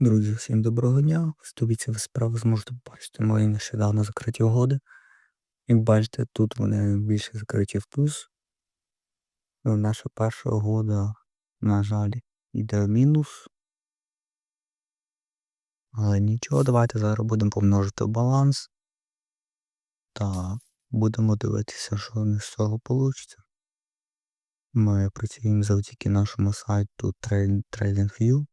Друзі, всім доброго дня. Стовіться ви справи зможете побачити мої нещодавно закриті угоди. Як бачите, тут вони більше закриті в плюс. Ну, Наша перша угода, на жаль, йде в мінус. Але нічого, давайте зараз будемо помножити баланс. Та будемо дивитися, що не з цього вийде. Ми працюємо завдяки нашому сайту TradingView.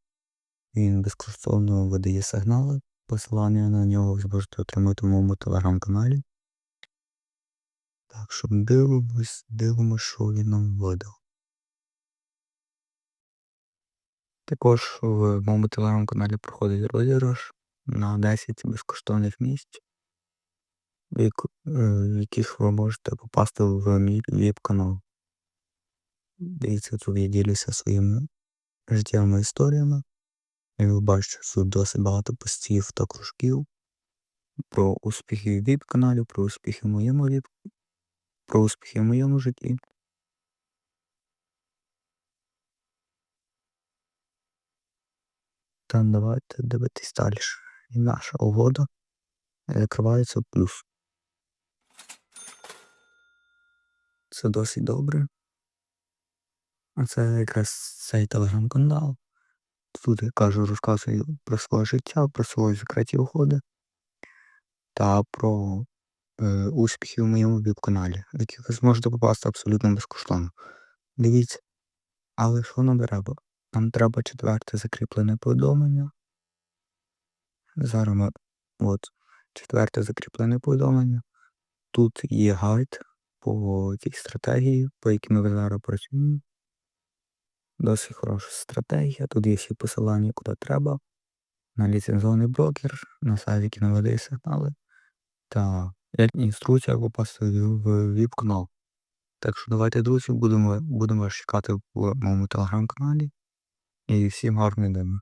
Він безкоштовно видає сигнали. Посилання на нього ви зможете отримати в моєму телеграм-каналі. Так що дивимось, дивимось, що він нам видав. Також в моєму телеграм-каналі проходить розіграш на 10 безкоштовних місць, е, в яких ви можете попасти в мій віп-канал. Дивіться, тут я ділюся своїми життєвими історіями. І ви що тут досить багато постів та кружків про успіхи в віп-каналі, про успіхи в моєму віп, про успіхи в моєму житті. Та давайте дивитись далі. І наша угода закривається плюс. Це досить добре. А це якраз цей телеграм-канал. Тут я кажу, розказую про своє життя, про свої закриті угоди та про е, успіхи в моєму веб-каналі, які ви зможете попасти абсолютно безкоштовно. Дивіться, але що нам треба? Нам треба четверте закріплене повідомлення. Зараз ми от четверте закріплене повідомлення. Тут є гайд по тій стратегії, по якій ми зараз працюємо. Досить хороша стратегія. Тут є всі посилання, куди треба. На ліцензований брокер, на сайті який сигнали. Та інструкція попасти в віп-канал. Так що давайте, друзі, будемо, будемо чекати в моєму телеграм-каналі. І всім гарної дня.